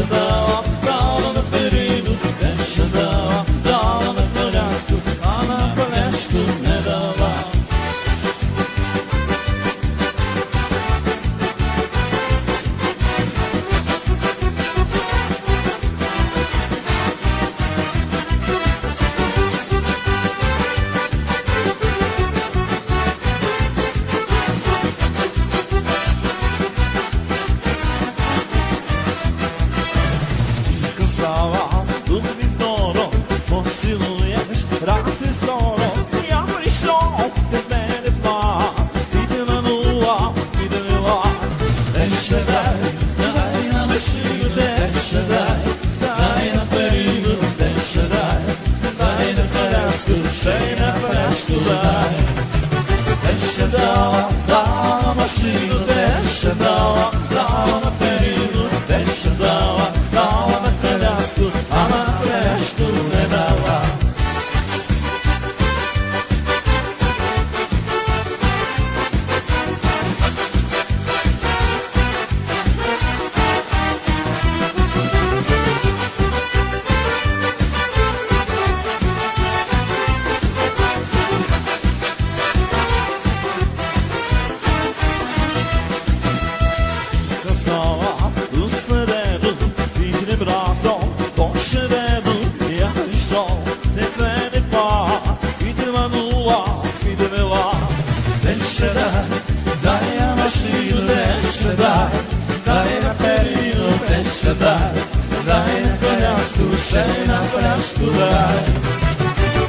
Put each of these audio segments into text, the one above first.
impossible. Прийшов, тебе нема, підманула, тебе нема, підманула, підвела. Де ще дай, дай я машину, де ще дай, дай на перину, де ще дай, дай на коляску, ще на пляшку дай.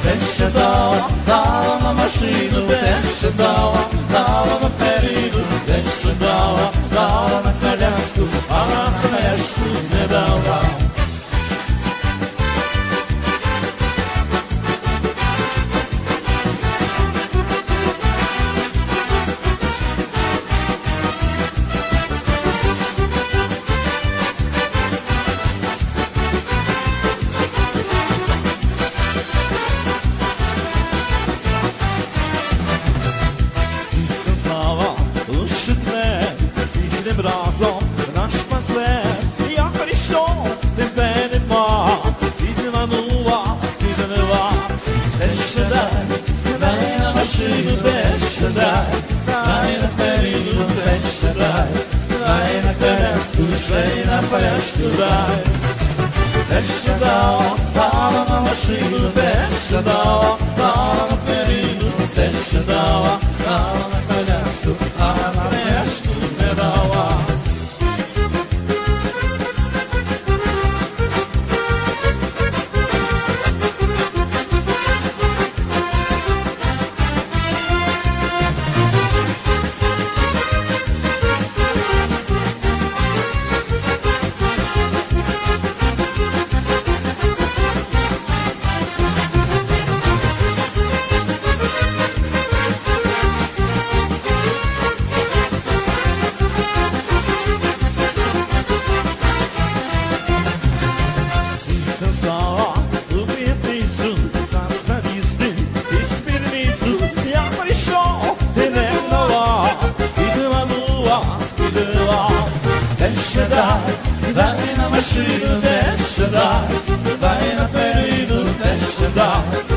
Де ще дала, дала на машину, де ще дала, дала на перину, де ще дала, дала на коляску, а на пляшку не дала. Де ще дай, дай на перину, де ще дай, дай на коляску, ще й на пляшку дай. Де ще дала, дала на машину, де ще Де ще дай, на машину, де ще дай, на перину, де ще дай,